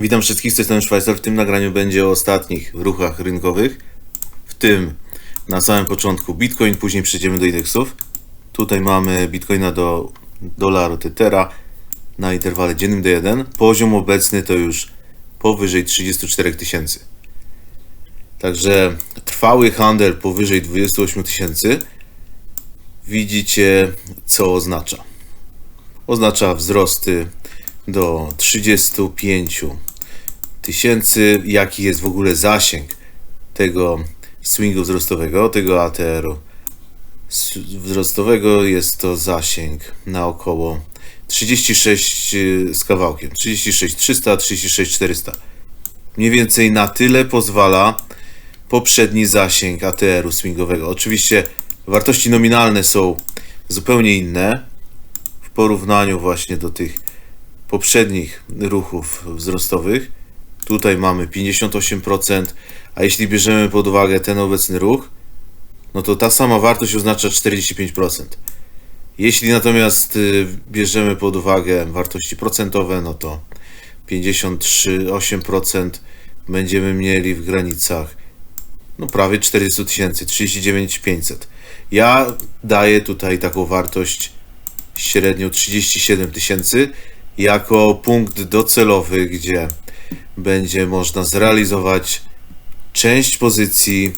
Witam wszystkich, z tej strony. W tym nagraniu będzie o ostatnich ruchach rynkowych, w tym na samym początku Bitcoin, później przejdziemy do indeksów. Tutaj mamy Bitcoina do dolaru Tetera na interwale dziennym D1. Poziom obecny to już powyżej 34 tysięcy. Także trwały handel powyżej 28 tysięcy. Widzicie, co oznacza. Oznacza wzrosty do 35 tysięcy. Jaki jest w ogóle zasięg tego swingu wzrostowego, tego ATR-u wzrostowego? Jest to zasięg na około 36 z kawałkiem. 36 300, 36 400. Mniej więcej na tyle pozwala poprzedni zasięg ATR-u swingowego. Oczywiście wartości nominalne są zupełnie inne w porównaniu właśnie do tych poprzednich ruchów wzrostowych. Tutaj mamy 58%, a jeśli bierzemy pod uwagę ten obecny ruch, no to ta sama wartość oznacza 45%. Jeśli natomiast y, bierzemy pod uwagę wartości procentowe, no to 53,8% będziemy mieli w granicach no prawie 400 tysięcy, 39 500. Ja daję tutaj taką wartość średnio 37 tysięcy jako punkt docelowy, gdzie będzie można zrealizować część pozycji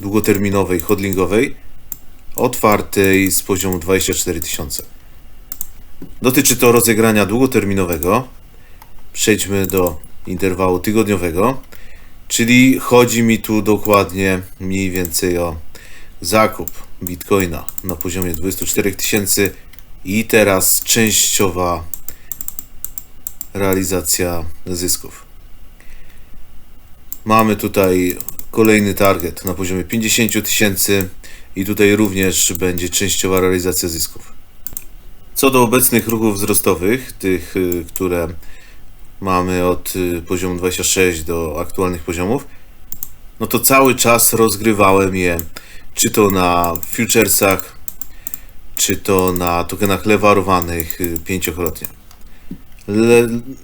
długoterminowej, hodlingowej otwartej z poziomu 24 tysiące. Dotyczy to rozegrania długoterminowego. Przejdźmy do interwału tygodniowego, czyli chodzi mi tu dokładnie mniej więcej o zakup bitcoina na poziomie 24 tysięcy i teraz częściowa realizacja zysków. Mamy tutaj kolejny target na poziomie 50 tysięcy i tutaj również będzie częściowa realizacja zysków. Co do obecnych ruchów wzrostowych, tych, y, które mamy od y, poziomu 26 do aktualnych poziomów, no to cały czas rozgrywałem je, czy to na futuresach, czy to na tokenach lewarowanych y, pięciokrotnie.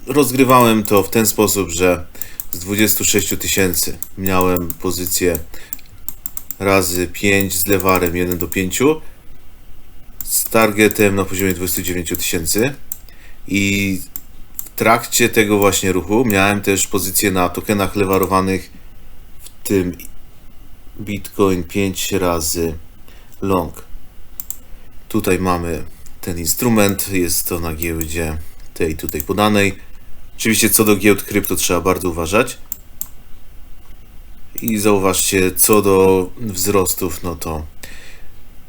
Rozgrywałem to w ten sposób, że z 26 tysięcy miałem pozycję razy 5 z lewarem 1 do 5 z targetem na poziomie 29 tysięcy i w trakcie tego właśnie ruchu miałem też pozycję na tokenach lewarowanych w tym Bitcoin 5 razy long. Tutaj mamy ten instrument, jest to na giełdzie tej tutaj podanej. Oczywiście co do giełd krypto trzeba bardzo uważać. I zauważcie, co do wzrostów, no to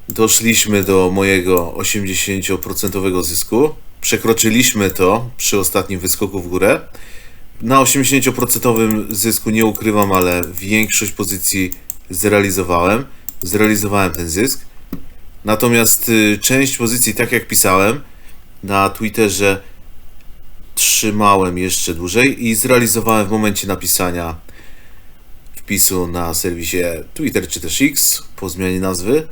doszliśmy do mojego 80% zysku. Przekroczyliśmy to przy ostatnim wyskoku w górę. Na 80% zysku nie ukrywam, ale większość pozycji zrealizowałem. Zrealizowałem ten zysk. Natomiast y, część pozycji, tak jak pisałem na Twitterze, trzymałem jeszcze dłużej i zrealizowałem w momencie napisania wpisu na serwisie Twitter czy też X po zmianie nazwy.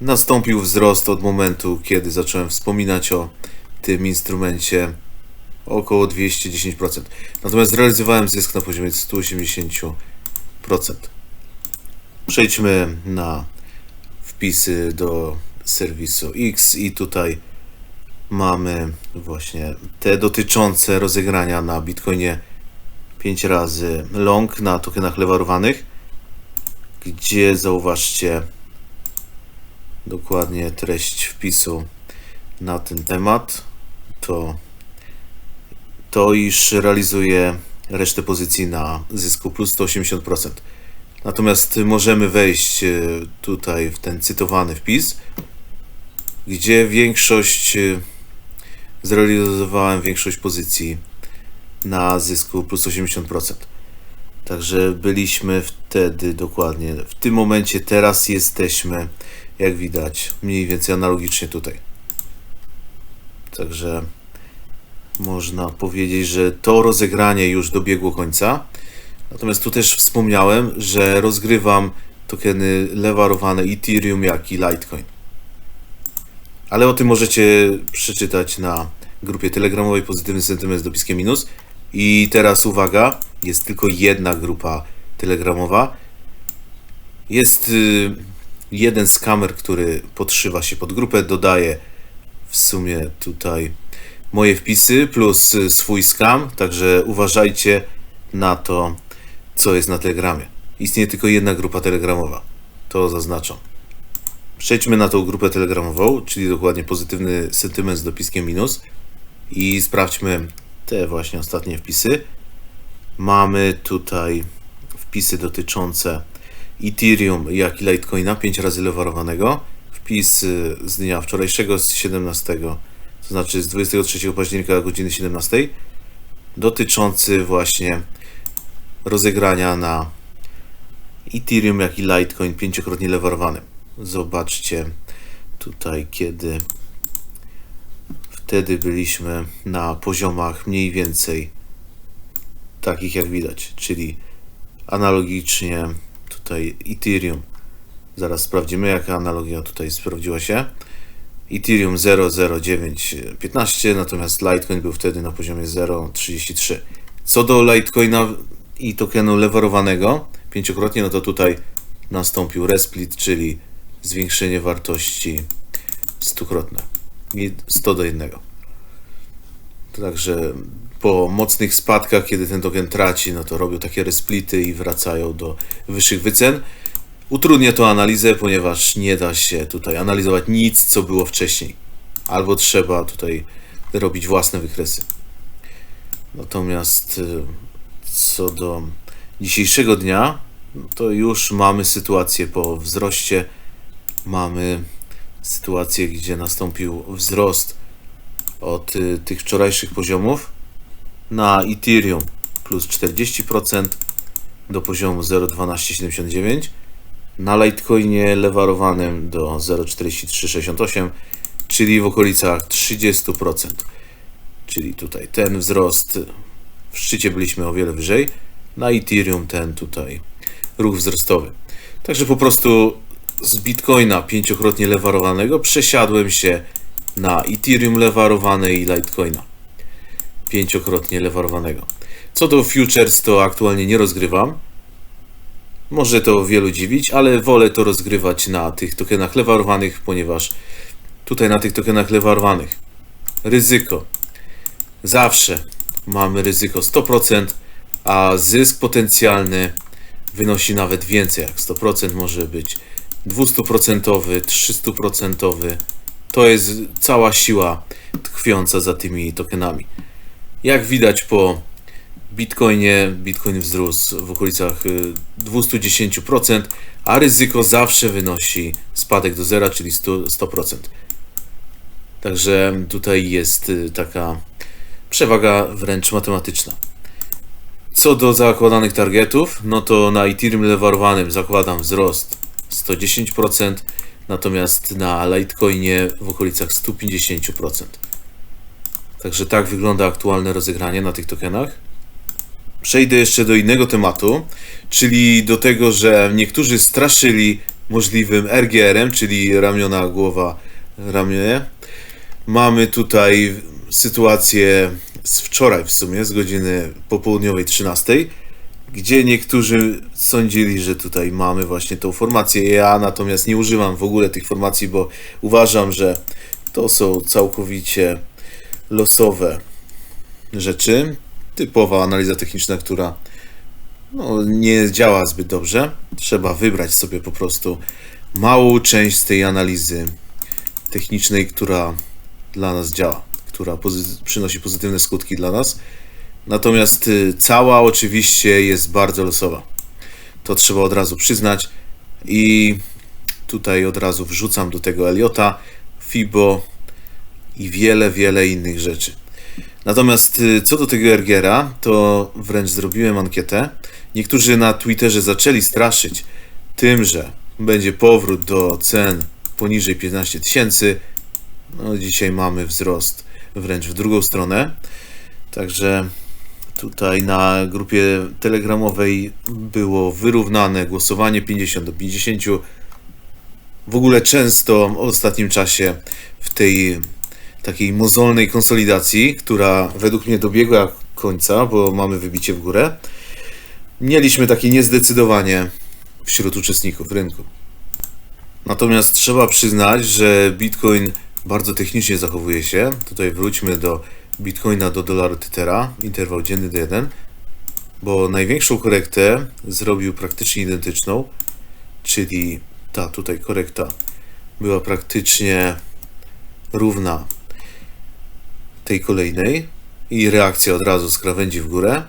Nastąpił wzrost od momentu, kiedy zacząłem wspominać o tym instrumencie około 210%. Natomiast zrealizowałem zysk na poziomie 180%. Przejdźmy na wpisy do serwisu X i tutaj mamy właśnie te dotyczące rozegrania na Bitcoinie 5 razy long na tokenach lewarowanych, gdzie zauważcie dokładnie treść wpisu na ten temat. To, to iż realizuje resztę pozycji na zysku plus 180%. Natomiast możemy wejść e, tutaj w ten cytowany wpis, gdzie większość e, zrealizowałem większość pozycji na zysku plus 80%. Także byliśmy wtedy dokładnie w tym momencie, teraz jesteśmy, jak widać, mniej więcej analogicznie tutaj. Także można powiedzieć, że to rozegranie już dobiegło końca. Natomiast tu też wspomniałem, że rozgrywam tokeny lewarowane Ethereum, jak i Litecoin. Ale o tym możecie przeczytać na grupie telegramowej Pozytywny Sentyment z dopiskiem minus. I teraz uwaga, jest tylko jedna grupa telegramowa. Jest y, jeden skamer, który podszywa się pod grupę, dodaje w sumie tutaj moje wpisy plus y, swój skam, także uważajcie na to, co jest na Telegramie. Istnieje tylko jedna grupa telegramowa. To zaznaczam. Przejdźmy na tą grupę telegramową, czyli dokładnie pozytywny sentyment z dopiskiem minus i sprawdźmy te właśnie ostatnie wpisy. Mamy tutaj wpisy dotyczące Ethereum, jak i Litecoina 5 razy lewarowanego. Wpis y, z dnia wczorajszego, z 17, to znaczy z 23 października godziny 17, dotyczący właśnie rozegrania na Ethereum, jak i Litecoin pięciokrotnie lewarowanym. Zobaczcie tutaj, kiedy wtedy byliśmy na poziomach mniej więcej takich jak widać, czyli analogicznie tutaj Ethereum. Zaraz sprawdzimy, jaka analogia tutaj sprawdziła się. Ethereum 00915, natomiast Litecoin był wtedy na poziomie 0,33. Co do Litecoina i tokenu lewarowanego pięciokrotnie, no to tutaj nastąpił resplit, czyli zwiększenie wartości stukrotne. I 100 do 1. Także po mocnych spadkach, kiedy ten token traci, no to robią takie resplity i wracają do wyższych wycen. Utrudnia to analizę, ponieważ nie da się tutaj analizować nic, co było wcześniej. Albo trzeba tutaj robić własne wykresy. Natomiast y, co do dzisiejszego dnia, no to już mamy sytuację po wzroście. Mamy sytuację, gdzie nastąpił wzrost od y, tych wczorajszych poziomów na Ethereum plus 40% do poziomu 0,1279 na Litecoinie lewarowanym do 0,4368 czyli w okolicach 30% czyli tutaj ten wzrost w szczycie byliśmy o wiele wyżej na Ethereum ten tutaj ruch wzrostowy. Także po prostu z Bitcoina pięciokrotnie lewarowanego przesiadłem się na Ethereum lewarowane i Litecoina pięciokrotnie lewarowanego. Co do futures, to aktualnie nie rozgrywam. Może to wielu dziwić, ale wolę to rozgrywać na tych tokenach lewarowanych, ponieważ tutaj na tych tokenach lewarowanych ryzyko zawsze mamy ryzyko 100%, a zysk potencjalny wynosi nawet więcej jak 100%, może być 200%, 300%. To jest cała siła tkwiąca za tymi tokenami. Jak widać po Bitcoinie, Bitcoin wzrósł w okolicach y, 210%, a ryzyko zawsze wynosi spadek do zera, czyli 100%. 100%. Także tutaj jest y, taka przewaga wręcz matematyczna. Co do zakładanych targetów, no to na Ethereum lewarowanym zakładam wzrost 110%, natomiast na Litecoinie w okolicach 150%. Także tak wygląda aktualne rozegranie na tych tokenach. Przejdę jeszcze do innego tematu, czyli do tego, że niektórzy straszyli możliwym RGR-em, czyli ramiona, głowa, ramię. Mamy tutaj sytuację z wczoraj w sumie, z godziny popołudniowej 13, gdzie niektórzy sądzili, że tutaj mamy właśnie tą formację. Ja natomiast nie używam w ogóle tych formacji, bo uważam, że to są całkowicie losowe rzeczy. Typowa analiza techniczna, która no, nie działa zbyt dobrze. Trzeba wybrać sobie po prostu małą część z tej analizy technicznej, która dla nas działa, która pozy przynosi pozytywne skutki dla nas. Natomiast y, cała oczywiście jest bardzo losowa. To trzeba od razu przyznać. I tutaj od razu wrzucam do tego Eliota, Fibo, i wiele, wiele innych rzeczy. Natomiast y, co do tego Ergera, to wręcz zrobiłem ankietę. Niektórzy na Twitterze zaczęli straszyć tym, że będzie powrót do cen poniżej 15 tysięcy. No, dzisiaj mamy wzrost wręcz w drugą stronę. Także tutaj na grupie telegramowej było wyrównane głosowanie 50 do 50. W ogóle często w ostatnim czasie w tej takiej mozolnej konsolidacji, która według mnie dobiegła końca, bo mamy wybicie w górę. Mieliśmy takie niezdecydowanie wśród uczestników rynku. Natomiast trzeba przyznać, że Bitcoin bardzo technicznie zachowuje się. Tutaj wróćmy do Bitcoina do dolaru Tethera, interwał dzienny D1, bo największą korektę zrobił praktycznie identyczną, czyli ta tutaj korekta była praktycznie równa tej kolejnej i reakcja od razu z krawędzi w górę.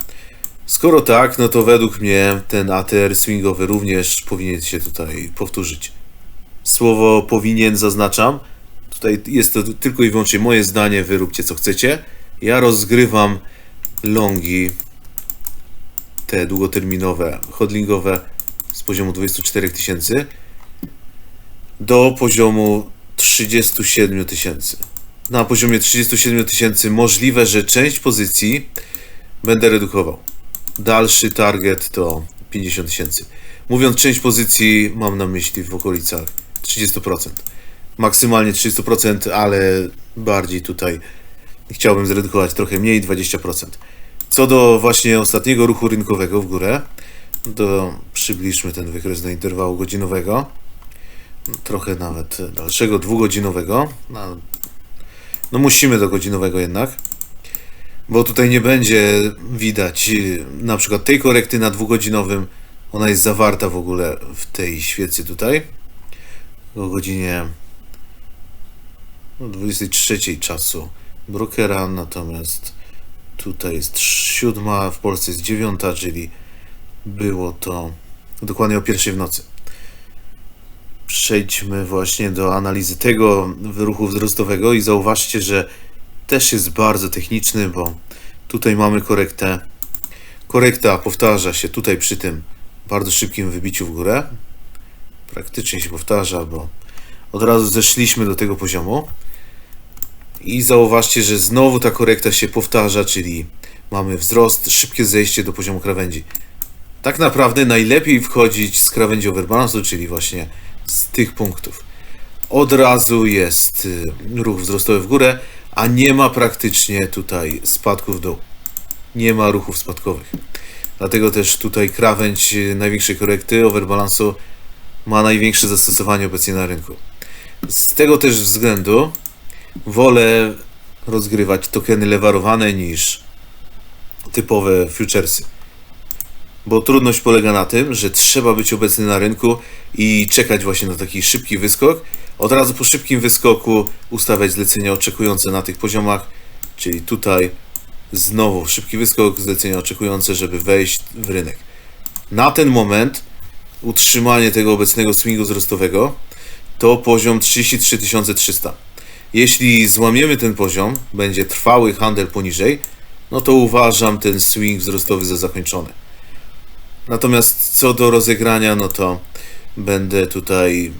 Skoro tak, no to według mnie ten ATR swingowy również powinien się tutaj powtórzyć. Słowo powinien zaznaczam. Tutaj jest to tylko i wyłącznie moje zdanie, wy róbcie co chcecie. Ja rozgrywam longi te długoterminowe, hodlingowe z poziomu 24 tysięcy do poziomu 37 tysięcy. Na poziomie 37 tysięcy możliwe, że część pozycji będę redukował. Dalszy target to 50 tysięcy. Mówiąc część pozycji, mam na myśli w okolicach 30%. Maksymalnie 30%, ale bardziej tutaj chciałbym zredukować trochę mniej, 20%. Co do właśnie ostatniego ruchu rynkowego w górę, to przybliżmy ten wykres do interwału godzinowego. Trochę nawet dalszego, dwugodzinowego. No, no musimy do godzinowego jednak. Bo tutaj nie będzie widać y, na przykład tej korekty na dwugodzinowym. Ona jest zawarta w ogóle w tej świecy tutaj. O godzinie no, 23 czasu brokera, natomiast tutaj jest siódma, w Polsce jest dziewiąta, czyli było to dokładnie o pierwszej w nocy. Przejdźmy właśnie do analizy tego ruchu wzrostowego i zauważcie, że też jest bardzo techniczny, bo tutaj mamy korektę. Korekta powtarza się tutaj przy tym bardzo szybkim wybiciu w górę. Praktycznie się powtarza, bo od razu zeszliśmy do tego poziomu. I zauważcie, że znowu ta korekta się powtarza, czyli mamy wzrost, szybkie zejście do poziomu krawędzi. Tak naprawdę najlepiej wchodzić z krawędzi overbalansu, czyli właśnie z tych punktów. Od razu jest y, ruch wzrostowy w górę, a nie ma praktycznie tutaj spadków w dół. Nie ma ruchów spadkowych. Dlatego też tutaj krawędź y, największej korekty overbalansu ma największe zastosowanie obecnie na rynku. Z tego też względu wolę rozgrywać tokeny lewarowane niż typowe futuresy. Bo trudność polega na tym, że trzeba być obecny na rynku i czekać właśnie na taki szybki wyskok. Od razu po szybkim wyskoku ustawiać zlecenia oczekujące na tych poziomach, czyli tutaj znowu szybki wyskok, zlecenia oczekujące, żeby wejść w rynek. Na ten moment utrzymanie tego obecnego swingu wzrostowego to poziom 33 300. Jeśli złamiemy ten poziom, będzie trwały handel poniżej, no to uważam ten swing wzrostowy za zakończony. Natomiast co do rozegrania, no to będę tutaj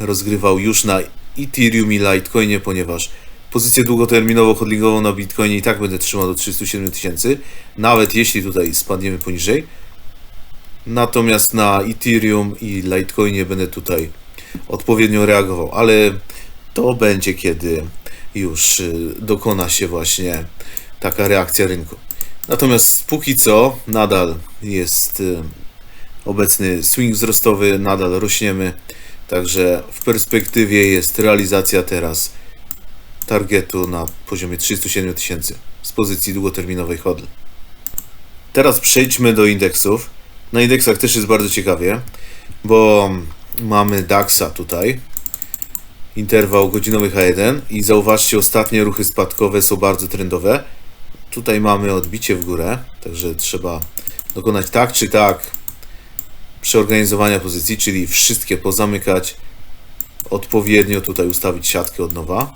rozgrywał już na Ethereum i Litecoinie, ponieważ pozycję długoterminową hodlingową na Bitcoinie i tak będę trzymał do 307 tysięcy, nawet jeśli tutaj spadniemy poniżej. Natomiast na Ethereum i Litecoinie będę tutaj odpowiednio reagował, ale to będzie kiedy już y, dokona się właśnie taka reakcja rynku. Natomiast póki co nadal jest y, obecny swing wzrostowy, nadal rośniemy, także w perspektywie jest realizacja teraz targetu na poziomie 307 tysięcy z pozycji długoterminowej hodl. Teraz przejdźmy do indeksów. Na indeksach też jest bardzo ciekawie, bo mamy DAXa tutaj, interwał godzinowy H1 i zauważcie, ostatnie ruchy spadkowe są bardzo trendowe. Tutaj mamy odbicie w górę, także trzeba dokonać tak czy tak przeorganizowania pozycji, czyli wszystkie pozamykać, odpowiednio tutaj ustawić siatkę od nowa.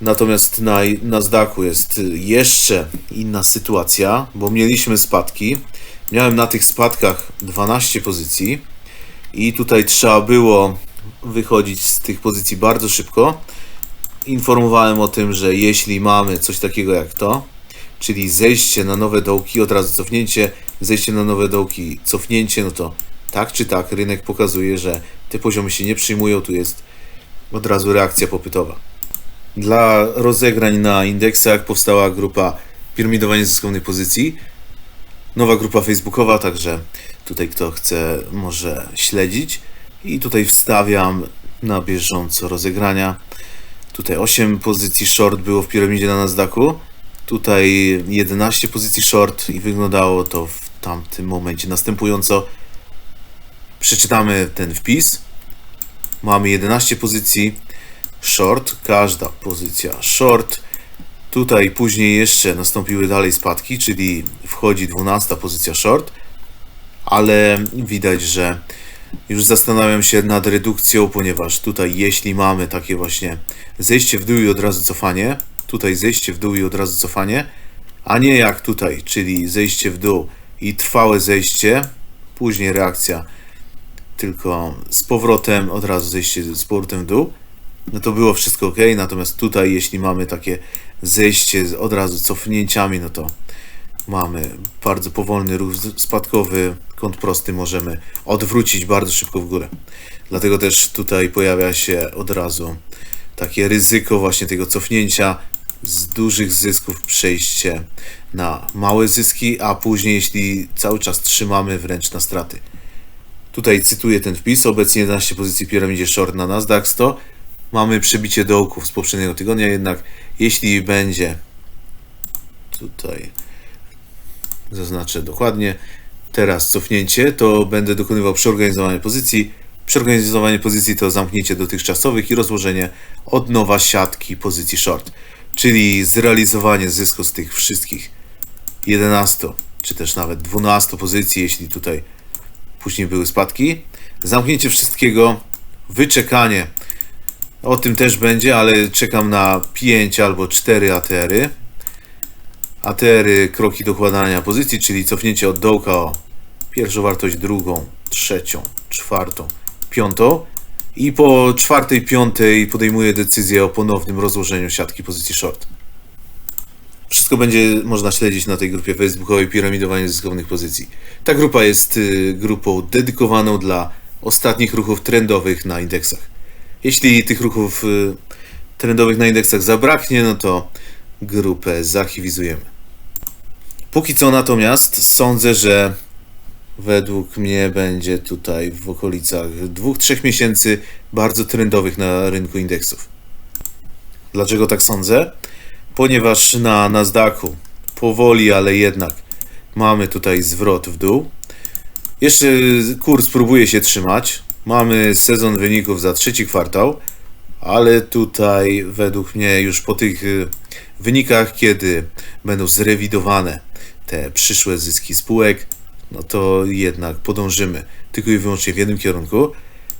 Natomiast na Nasdaqu jest jeszcze inna sytuacja, bo mieliśmy spadki. Miałem na tych spadkach 12 pozycji i tutaj trzeba było wychodzić z tych pozycji bardzo szybko. Informowałem o tym, że jeśli mamy coś takiego jak to, czyli zejście na nowe dołki, od razu cofnięcie, zejście na nowe dołki, cofnięcie, no to tak czy tak rynek pokazuje, że te poziomy się nie przyjmują, tu jest od razu reakcja popytowa. Dla rozegrań na indeksach powstała grupa piramidowanie zyskownych pozycji. Nowa grupa facebookowa, także tutaj kto chce może śledzić. I tutaj wstawiam na bieżąco rozegrania. Tutaj 8 pozycji short było w piramidzie na Nasdaqu. Tutaj 11 pozycji short i wyglądało to w tamtym momencie następująco. Przeczytamy ten wpis. Mamy 11 pozycji short, każda pozycja short. Tutaj później jeszcze nastąpiły dalej spadki, czyli wchodzi 12 pozycja short, ale widać, że już zastanawiam się nad redukcją, ponieważ tutaj jeśli mamy takie właśnie zejście w dół i od razu cofanie, tutaj zejście w dół i od razu cofanie, a nie jak tutaj, czyli zejście w dół i trwałe zejście, później reakcja tylko z powrotem, od razu zejście z powrotem w dół, no to było wszystko ok. Natomiast tutaj, jeśli mamy takie zejście z od razu cofnięciami, no to mamy bardzo powolny ruch spadkowy, kąt prosty możemy odwrócić bardzo szybko w górę. Dlatego też tutaj pojawia się od razu takie ryzyko właśnie tego cofnięcia z dużych zysków przejście na małe zyski, a później jeśli cały czas trzymamy wręcz na straty. Tutaj cytuję ten wpis. Obecnie 11 pozycji piramidzie short na Nasdaq 100. Mamy przebicie dołków z poprzedniego tygodnia, jednak jeśli będzie tutaj zaznaczę dokładnie teraz cofnięcie, to będę dokonywał przeorganizowania pozycji. Przeorganizowanie pozycji to zamknięcie dotychczasowych i rozłożenie od nowa siatki pozycji short, czyli zrealizowanie zysku z tych wszystkich 11 czy też nawet 12 pozycji, jeśli tutaj później były spadki. Zamknięcie wszystkiego, wyczekanie. O tym też będzie, ale czekam na 5 albo 4 ATR-y. ATR-y, kroki dokładania pozycji, czyli cofnięcie od dołka o pierwszą wartość, drugą, trzecią, czwartą, piątą. I po czwartej, piątej podejmuję decyzję o ponownym rozłożeniu siatki pozycji short. Wszystko będzie można śledzić na tej grupie facebookowej Piramidowanie Zyskownych Pozycji. Ta grupa jest y, grupą dedykowaną dla ostatnich ruchów trendowych na indeksach. Jeśli tych ruchów y, trendowych na indeksach zabraknie, no to grupę zarchiwizujemy. Póki co natomiast sądzę, że według mnie będzie tutaj w okolicach 2-3 miesięcy bardzo trendowych na rynku indeksów. Dlaczego tak sądzę? Ponieważ na Nasdaqu powoli, ale jednak mamy tutaj zwrot w dół. Jeszcze kurs próbuje się trzymać. Mamy sezon wyników za trzeci kwartał, ale tutaj według mnie już po tych y, wynikach, kiedy będą zrewidowane te przyszłe zyski spółek, no to jednak podążymy tylko i wyłącznie w jednym kierunku.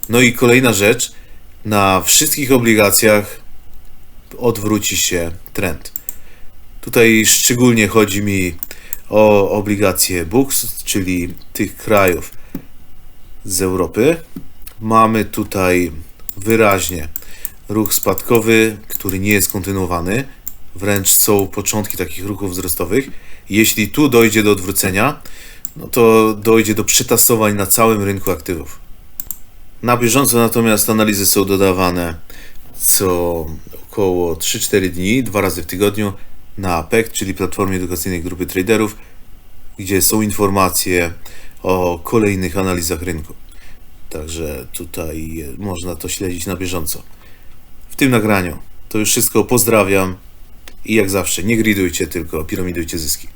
No i kolejna rzecz, na wszystkich obligacjach odwróci się trend. Tutaj szczególnie chodzi mi o obligacje BUX, czyli tych krajów z Europy. Mamy tutaj wyraźnie ruch spadkowy, który nie jest kontynuowany. Wręcz są początki takich ruchów wzrostowych. Jeśli tu dojdzie do odwrócenia, no to dojdzie do przetasowań na całym rynku aktywów. Na bieżąco natomiast analizy są dodawane co około 3-4 dni, dwa razy w tygodniu na PEC, czyli Platformie Edukacyjnej Grupy Traderów, gdzie są informacje o kolejnych analizach rynku. Także tutaj można to śledzić na bieżąco. W tym nagraniu to już wszystko. Pozdrawiam i jak zawsze nie gridujcie, tylko piramidujcie zyski.